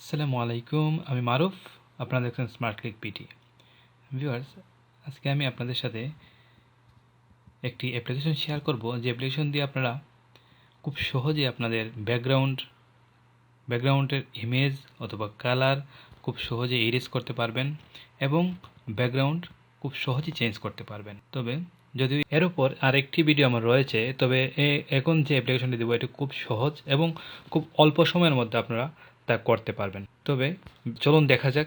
আসসালামু আলাইকুম, আমি মারুফ, আপনারা দেখছেন স্মার্ট ক্লিক পিটি ভিউয়ার্স আজকে আমি আপনাদের সাথে একটি অ্যাপ্লিকেশন শেয়ার করব, যে অ্যাপ্লিকেশন দিয়ে আপনারা খুব সহজে আপনাদের ব্যাকগ্রাউন্ড ব্যাকগ্রাউন্ডের ইমেজ অথবা কালার খুব সহজে ইরেজ করতে পারবেন এবং ব্যাকগ্রাউন্ড খুব সহজেই চেঞ্জ করতে পারবেন। তবে যদি এর উপর আরেকটি ভিডিও আমার রয়েছে, তবে এখন যে অ্যাপ্লিকেশনটি দেবো, এটি খুব সহজ এবং খুব অল্প সময়ের মধ্যে আপনারা তা করতে পারবেন। তবে চলুন দেখা যাক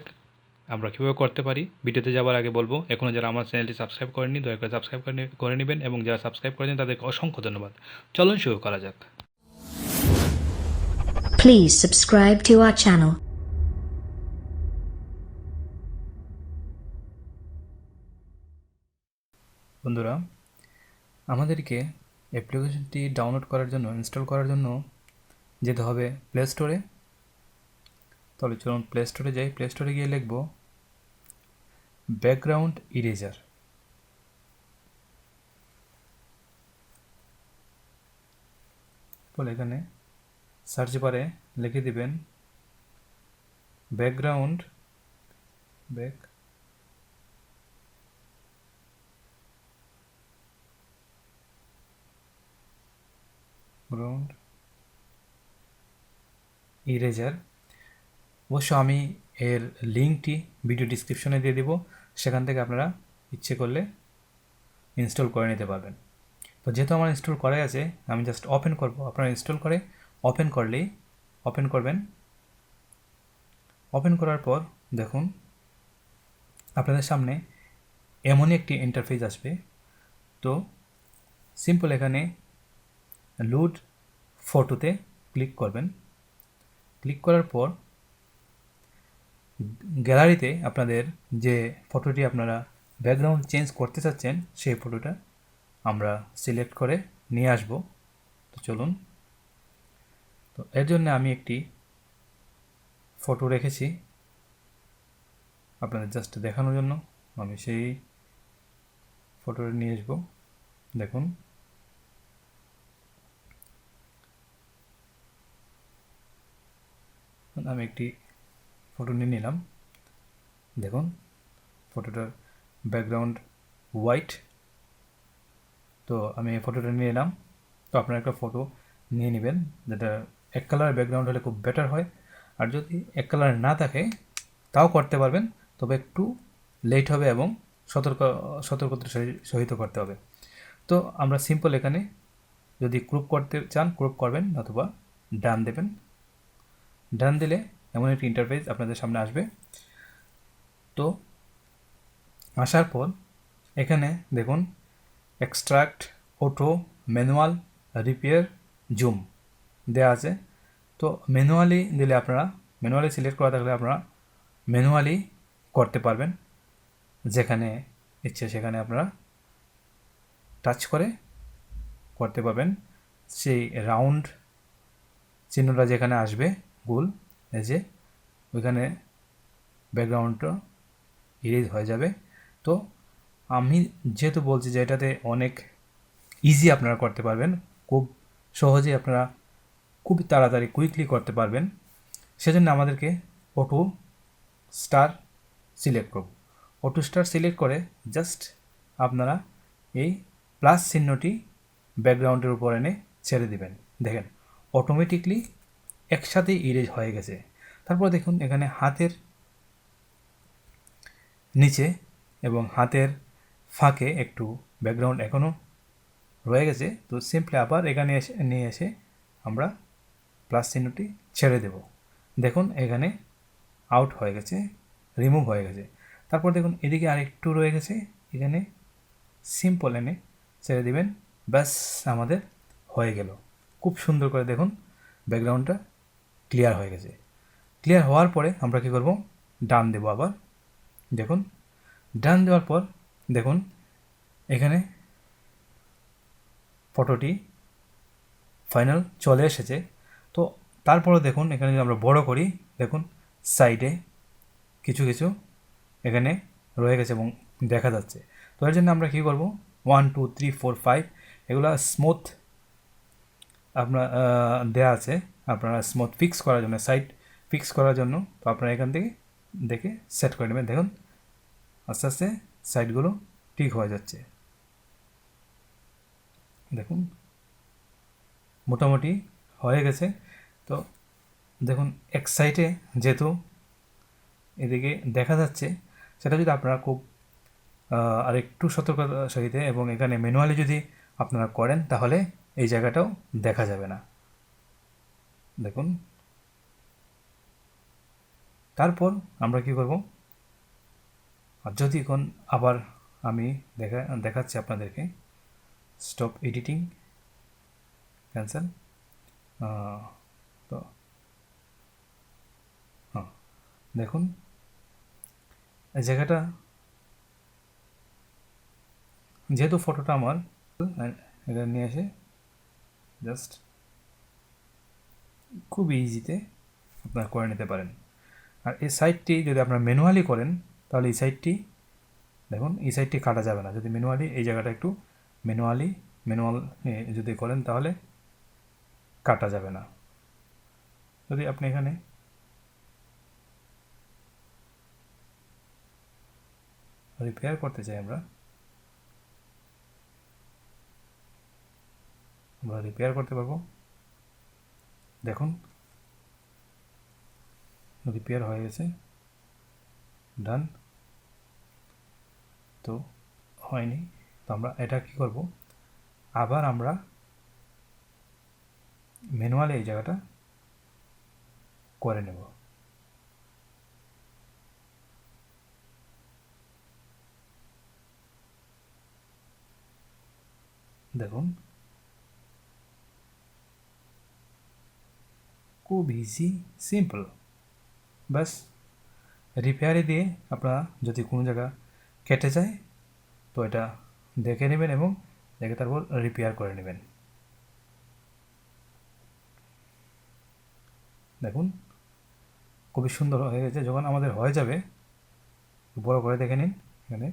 আমরা কীভাবে করতে পারি। ভিডিওতে যাওয়ার আগে বলব এখনও যারা আমার চ্যানেলটি সাবস্ক্রাইব করেননি দয়া করে সাবস্ক্রাইব করে নি- করে নেবেন এবং যারা সাবস্ক্রাইব করেছেন তাদেরকে অসংখ্য ধন্যবাদ। চলুন শুরু করা যাক। Please subscribe to our channel. বন্ধুরা আমাদেরকে অ্যাপ্লিকেশনটি ডাউনলোড করার জন্য ইনস্টল করার জন্য যেতে হবে প্লে স্টোরে তাহলে চলুন প্লে স্টোরে যাই। প্লে স্টোরে গিয়ে লিখব ব্যাকগ্রাউন্ড ইরেজার বলে এখানে সার্চ বারে লিখে দিবেন ব্যাকগ্রাউন্ড ব্যাক গ্রাউন্ড ইরেজার অবশ্য আমি এর লিঙ্কটি ভিডিও ডিসক্রিপশনে দিয়ে দিব। সেখান থেকে আপনারা ইচ্ছে করলে ইনস্টল করে নিতে পারবেন। তো যেহেতু আমার ইনস্টল করাই আছে, আমি জাস্ট ওপেন করব। আপনারা ইনস্টল করে ওপেন করলেই, ওপেন করবেন। ওপেন করার পর দেখুন, আপনাদের সামনে এমনই একটি ইন্টারফেস আসবে। তো সিম্পল এখানে লুড ফটোতে ক্লিক করবেন। ক্লিক করার পর গ্যালারিতে আপনাদের যে ফটোটি আপনারা ব্যাকগ্রাউন্ড চেঞ্জ করতে চাচ্ছেন, সেই ফটোটা আমরা সিলেক্ট করে নিয়ে আসব। তো চলুন। তো এর জন্য আমি একটি ফটো রেখেছি। আপনাদের জাস্ট দেখানোর জন্য আমি সেই ফটোটা নিয়ে আসব। দেখুন। আমি একটি ফটো নিয়ে নিলাম। দেখুন ফটোটার ব্যাকগ্রাউন্ড হোয়াইট তো আমি এই ফটোটা নিয়ে এলাম। তো আপনারা একটা ফটো নিয়ে নেবেন যেটা এক কালারের ব্যাকগ্রাউন্ড হলে খুব বেটার হয়। আর যদি এক কালার না থাকে, তাও করতে পারবেন, তবে একটু লেট হবে এবং সতর্ক সতর্কতার সহি- সহিত করতে হবে। তো আমরা সিম্পল এখানে যদি ক্রুপ করতে চান ক্রুপ করবেন অথবা ডান দেবেন। ডান দিলে এমন একটি ইন্টারফেস আপনাদের সামনে আসবে। তো, আসার পর এখানে দেখুন extract auto manual repair zoom দেওয়া আছে। তো ম্যানুয়ালি দিলে আপনারা ম্যানুয়ালি সিলেক্ট করা থাকলে আপনারা ম্যানুয়ালি করতে পারবেন। যেখানে ইচ্ছে সেখানে আপনারা টাচ করে করতে পারবেন। সেই রাউন্ড চিহ্নটা যেখানে আসবে, গোল। যে, ওইখানে ব্যাকগ্রাউন্ডটা ইরেজ হয়ে যাবে। তো আমি যেহেতু বলছি যে এটাতে অনেক ইজি আপনারা করতে পারবেন, খুব সহজেই আপনারা খুব তাড়াতাড়ি কুইকলি করতে পারবেন। সেজন্য আমাদেরকে অটো স্টার সিলেক্ট করব। অটো স্টার সিলেক্ট করে জাস্ট আপনারা এই প্লাস চিহ্নটি ব্যাকগ্রাউন্ডের উপর এনে ছেড়ে দিবেন। দেখেন অটোমেটিকলি একসাথে ইরেজ হয়ে গেছে। তারপর দেখুন এখানে হাতের নিচে এবং হাতের ফাঁকে একটু ব্যাকগ্রাউন্ড এখনও রয়ে গেছে। তো সিম্পলি আবার এখানে এসে, নিয়ে এসে আমরা প্লাস চিহ্নটি ছেড়ে দেব। দেখুন এখানে আউট হয়ে গেছে রিমুভ হয়ে গেছে। তারপর দেখুন এদিকে আর একটু রয়ে গেছে, এখানে সিম্পল এনে ছেড়ে দিবেন, ব্যাস আমাদের হয়ে গেল। খুব সুন্দর করে দেখুন ব্যাকগ্রাউন্ডটা ক্লিয়ার হয়ে গেছে। ক্লিয়ার হওয়ার পরে আমরা কী করব? ডান দেবো আবার। দেখুন, ডান দেওয়ার পর দেখুন, এখানে ফটোটি ফাইনাল চলে এসেছে। তো তারপরে দেখুন, এখানে যদি আমরা বড় করি, দেখুন সাইডে কিছু কিছু এখানে রয়ে গেছে এবং দেখা যাচ্ছে। তো এর জন্য আমরা কী করব? One two three four five এগুলো স্মুথ আপনার দেওয়া আছে। আপনারা স্মুথ ফিক্স করার জন্য সাইড ফিক্স করার জন্য, তো আপনারা এখান থেকে দেখে সেট করে নেবেন। দেখুন, আস্তে আস্তে সাইডগুলো ঠিক হয়ে যাচ্ছে। দেখুন, মোটামুটি হয়ে গেছে। তো দেখুন, এক সাইডে যেহেতু এদিকে দেখা যাচ্ছে, সেটা যদি আপনারা খুব আর একটু সতর্কতার সহিত এবং এখানে ম্যানুয়ালি যদি আপনারা করেন, তাহলে এই জায়গাটাও দেখা যাবে না। দেখুন। তারপর আমরা কি করব? আর যদি কোন আবার আমি দেখা, দেখাচ্ছি আপনাদেরকে স্টপ এডিটিং ক্যান্সেল তো হ্যাঁ দেখুন, এই জায়গাটা, যেহেতু ফটোটা আমার, এটা নিয়ে এসে জাস্ট খুব ইজিতে আপনারা করে নিতে পারেন। আর এই সাইডটি যদি আপনারা ম্যানুয়ালি করেন, তাহলে এই সাইডটি দেখুন, এই সাইডটি কাটা যাবে না। যদি ম্যানুয়ালি এই জায়গাটা একটু ম্যানুয়ালি ম্যানুয়াল যদি করেন, তাহলে কাটা যাবে না। যদি আপনি এখানে রিপেয়ার করতে চাই আমরা আমরা রিপেয়ার করতে পারব। দেখুন রিপেয়ার হয়ে গেছে ডান তো হয়নি। তো আমরা এটা কি করব? আবার আমরা ম্যানুয়ালে এই জায়গাটা করে নেব। দেখুন খুব ইজি সিম্পল ব্যাস রিপেয়ারে দিয়ে আপনারা যদি কোনো জায়গা কেটে যায় তো এটা দেখে নেবেন এবং দেখে তারপর রিপেয়ার করে নেবেন দেখুন খুবই সুন্দর হয়ে গেছে যখন আমাদের হয়ে যাবে বড় করে দেখে নিন এখানে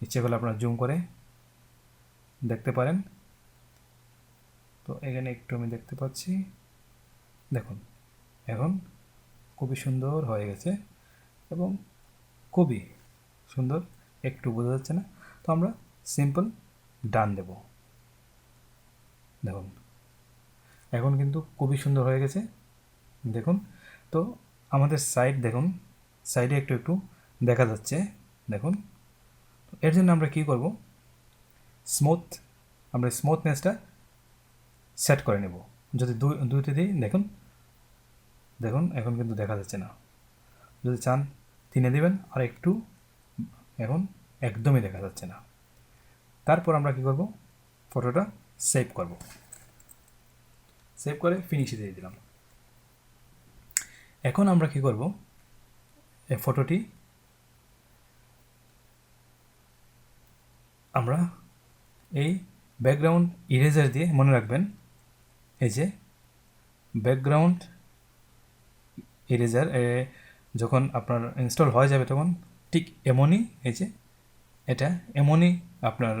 ইচ্ছে করলে আপনারা জুম করে দেখতে পারেন তো এখানে একটু আমি দেখতে পাচ্ছি দেখুন, এখন খুবই সুন্দর হয়ে গেছে এবং খুবই সুন্দর একটু বোঝা যাচ্ছে না, তো আমরা সিম্পল ডান দেব। দেখুন, এখন কিন্তু খুবই সুন্দর হয়ে গেছে। দেখুন, তো আমাদের সাইড দেখুন সাইডে একটু একটু দেখা যাচ্ছে। দেখুন এর জন্য আমরা কি করব? স্মুথ আমরা স্মুথনেসটা সেট করে নেব। যদি দুই দুইতে দিই, দেখুন। দেখুন, এখন কিন্তু দেখা যাচ্ছে না। যদি চান, তিনে দিবেন, আর একটু, এখন একদমই দেখা যাচ্ছে না। তারপর আমরা কি করব? ফটোটা সেভ করব। সেভ করে ফিনিশে দিয়ে দিলাম। এখন আমরা কি করব? এই ফটোটি আমরা এই ব্যাকগ্রাউন্ড ইরেজার দিয়ে মনে রাখবেন এই যে ব্যাকগ্রাউন্ড ইরেজার যখন আপনার ইনস্টল হয়ে যাবে তখন ঠিক এমনই এই যে এটা এমনই আপনার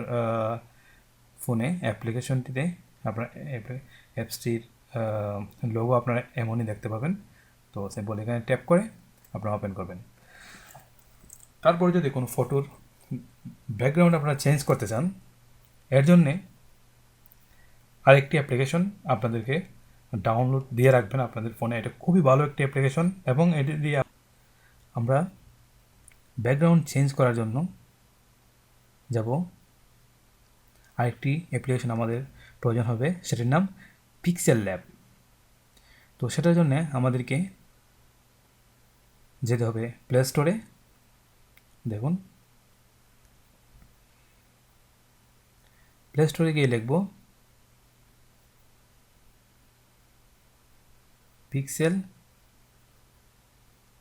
ফোনে অ্যাপ্লিকেশনটিতে আপনার অ্যাপসটির লোগো আপনারা এমনই দেখতে পাবেন। তো সিম্পল এখানে ট্যাপ করে আপনারা ওপেন করবেন। তারপরে যদি কোনো ফটোর ব্যাকগ্রাউন্ড আপনারা চেঞ্জ করতে চান, এর জন্যে আরেকটি অ্যাপ্লিকেশন আপনাদেরকে ডাউনলোড দিয়ে রাখবেন আপনাদের ফোনে এটা খুবই ভালো একটি অ্যাপ্লিকেশন এবং এটি দিয়ে আমরা ব্যাকগ্রাউন্ড চেঞ্জ করার জন্য যাব। আরেকটি অ্যাপ্লিকেশন আমাদের প্রয়োজন হবে, সেটির নাম পিক্সেল ল্যাব তো সেটার জন্যে আমাদেরকে যেতে হবে প্লে স্টোরে দেখুন। প্লে স্টোরে গিয়ে লিখব পিক্সেল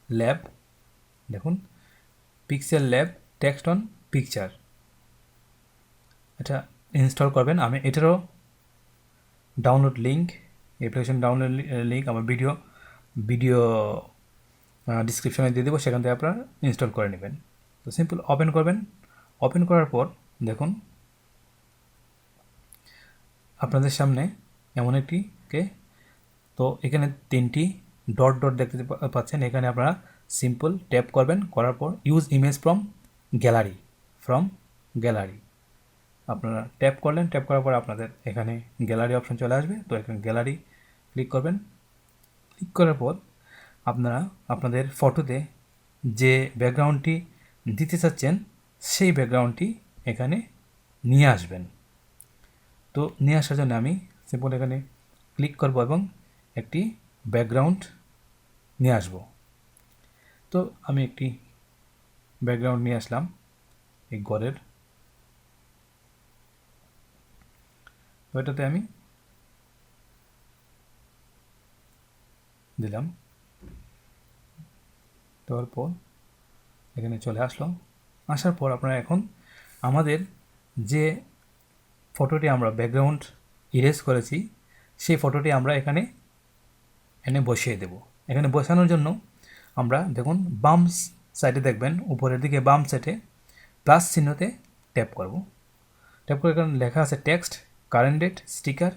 ল্যাব দেখুন pixel lab text on picture এটা ইনস্টল করবেন। আমি এটারও download link application download link আমার ভিডিও ভিডিও ডিসক্রিপশনে দিয়ে দেবো। সেখান থেকে আপনারা ইনস্টল করে নেবেন। তো সিম্পল ওপেন করবেন। ওপেন করার পর দেখুন, আপনাদের সামনে এমন একটি কে তো এখানে তিনটি ডট ডট দেখতে পাচ্ছেন। এখানে আপনারা সিম্পল ট্যাপ করবেন, করার পর use image from gallery from gallery আপনারা ট্যাপ করলেন ট্যাপ করার পর আপনাদের এখানে গ্যালারি অপশন চলে আসবে। তো এখানে গ্যালারি ক্লিক করবেন। ক্লিক করার পর আপনারা আপনাদের ফটোতে যে ব্যাকগ্রাউন্ডটি দিতে চাচ্ছেন, সেই ব্যাকগ্রাউন্ডটি এখানে নিয়ে আসবেন। তো নিয়ে আসার জন্য আমি সিম্পল এখানে ক্লিক করব এবং একটি ব্যাকগ্রাউন্ড নিয়ে আসব। তো আমি একটি ব্যাকগ্রাউন্ড নিয়ে আসলাম এই ঘরের তো এটাতে আমি দিলাম। দেওয়ার পর এখানে চলে আসলো আসার পর আপনারা এখন আমাদের যে ফটোটি আমরা ব্যাকগ্রাউন্ড ইরেজ করেছি, সেই ফটোটি আমরা এখানে এনে বসিয়ে দেব। এখানে বসানোর জন্য আমরা দেখুন বাম সাইডে দেখবেন, উপরের দিকে বাম সাইডে প্লাস চিহ্নতে ট্যাপ করব। ট্যাপ করে এখানে লেখা আছে text current date sticker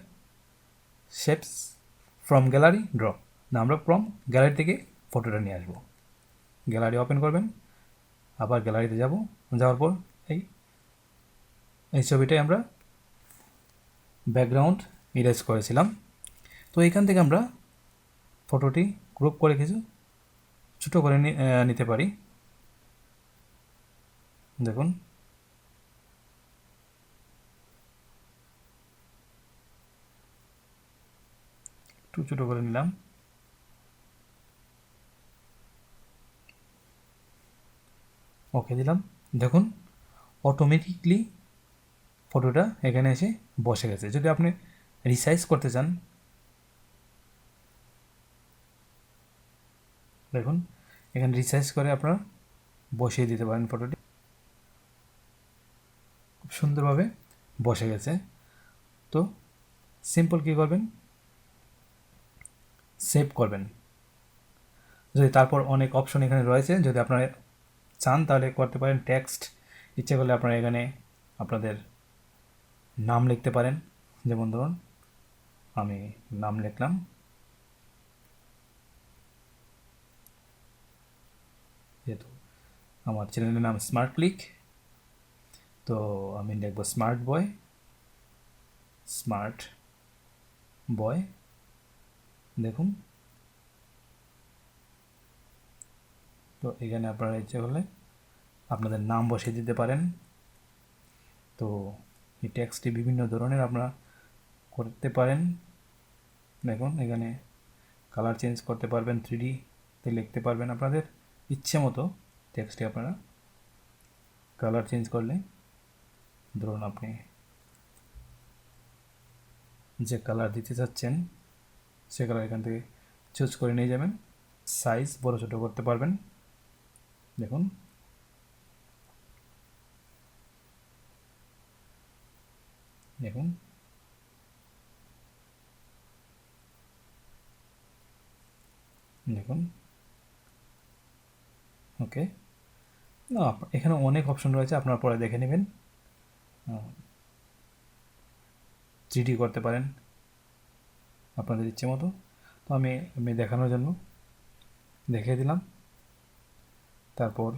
shapes from gallery draw না, আমরা ফ্রম গ্যালারি থেকে ফটোটা নিয়ে আসব। গ্যালারি ওপেন করবেন, আবার গ্যালারিতে যাব। যাওয়ার পর এই এই ছবিটাই আমরা ব্যাকগ্রাউন্ড ইরেজ করেছিলাম। তো এখান থেকে আমরা ফটোটি গ্রুপ করে কিছু ছোটো করে নিতে পারি। দেখুন। একটু ছোটো করে নিলাম। ওকে দিলাম। দেখুন অটোমেটিকলি ফটোটা এখানে এসে বসে গেছে। যদি আপনি রিসাইজ করতে চান দেখুন, এখানে রিসাইজ করে আপনারা বসিয়ে দিতে পারেন ফটোটি খুব সুন্দরভাবে বসে গেছে। তো সিম্পল কী করবেন? সেভ করবেন। যদি তারপর অনেক অপশন এখানে রয়েছে, যদি আপনারা চান, তাহলে করতে পারেন টেক্সট ইচ্ছে করলে আপনারা এখানে আপনাদের নাম লিখতে পারেন। যেমন ধরুন, আমি নাম লিখলাম যেহেতু আমার চ্যানেলের নাম স্মার্ট ক্লিক তো আমি লিখব স্মার্ট বয় স্মার্ট বয় দেখুন। তো এখানে আপনারা ইচ্ছে করলে আপনাদের নাম বসিয়ে দিতে পারেন। তো এই ট্যাক্সটি বিভিন্ন ধরনের আপনারা করতে পারেন। দেখুন, এখানে কালার চেঞ্জ করতে পারবেন থ্রিডিতে লিখতে পারবেন আপনাদের ইচ্ছে মতো। টেক্সটটি আপনারা কালার চেঞ্জ করলে ধরুন আপনি যে কালার দিতে চাচ্ছেন, সে কালার এখান থেকে চুজ করে নিয়ে যাবেন। সাইজ বড় ছোটো করতে পারবেন। দেখুন। দেখুন। দেখুন। ওকে না, এখানে অনেক অপশন রয়েছে, আপনারা পরে দেখে নেবেন। থ্রিডি করতে পারেন, আপনাদের ইচ্ছে মতো। তো আমি আমি দেখানোর জন্য দেখিয়ে দিলাম। তারপর,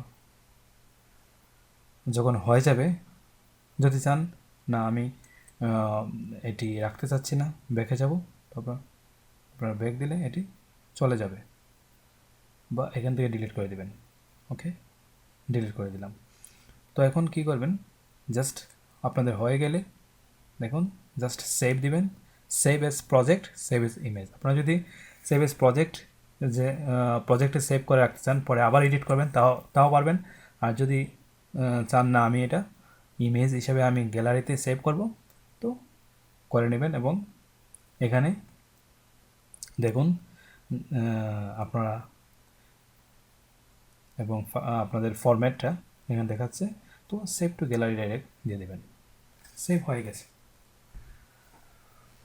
যখন হয়ে যাবে, যদি চান, না, আমি এটি রাখতে চাচ্ছি না, ব্যাকে যাব, তারপর আপনার ব্যাক দিলে এটি চলে যাবে, বা এখান থেকে ডিলিট করে দেবেন ওকে ডিলিট করে দিলাম। তো এখন কি করবেন? জাস্ট আপনাদের হয়ে গেলে দেখুন জাস্ট সেভ দিবেন। Save as project save as image আপনারা যদি সেভ এস প্রজেক্ট যে প্রজেক্টে সেভ করে রাখতে চান, পরে আবার এডিট করবেন, তাও তাও পারবেন। আর যদি চান না আমি এটা ইমেজ হিসেবে আমি গ্যালারিতে সেভ করব, তো করে নেবেন এবং এখানে দেখুন আপনারা এবং আপনাদের ফরম্যাটটা এখানে দেখাচ্ছে। তো সেভ টু গ্যালারি ডাইরেক্ট দিয়ে দেবেন। সেভ হয়ে গেছে।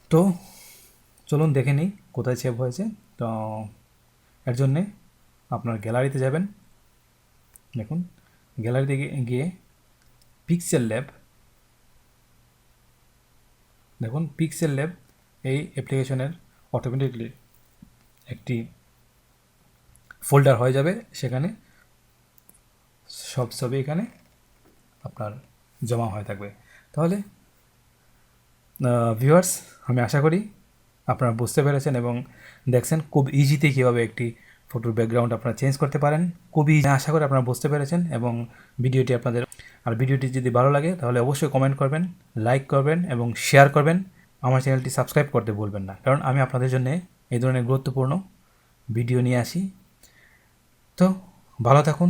তো চলুন দেখে নিই কোথায় সেভ হয়েছে। তো এর জন্যে আপনার গ্যালারিতে যাবেন। দেখুন গ্যালারিতে গিয়ে- পিক্সেল ল্যাব দেখুন পিক্সেল ল্যাব এই অ্যাপ্লিকেশনের অটোমেটিকলি একটি ফোল্ডার হয়ে যাবে সেখানে। সব ছবি এখানে আপনার জমা হয়ে থাকবে। তাহলে ভিউয়ার্স আমি আশা করি আপনারা বুঝতে পেরেছেন এবং দেখছেন খুব ইজিতে কীভাবে একটি ফটোর ব্যাকগ্রাউন্ড আপনারা চেঞ্জ করতে পারেন। খুবই আশা করি আপনারা বুঝতে পেরেছেন এবং ভিডিওটি আপনাদের, আর ভিডিওটি যদি ভালো লাগে, তাহলে অবশ্যই কমেন্ট করবেন লাইক করবেন এবং শেয়ার করবেন। আমার চ্যানেলটি সাবস্ক্রাইব করতে ভুলবেন না, কারণ আমি আপনাদের জন্য এই ধরনের গুরুত্বপূর্ণ ভিডিও নিয়ে আসি। তো, ভালো থাকুন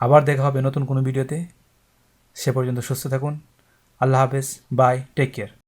আবার দেখা হবে নতুন কোনো ভিডিওতে। সে পর্যন্ত সুস্থ থাকুন। আল্লাহ হাফেজ। বাই। Take care.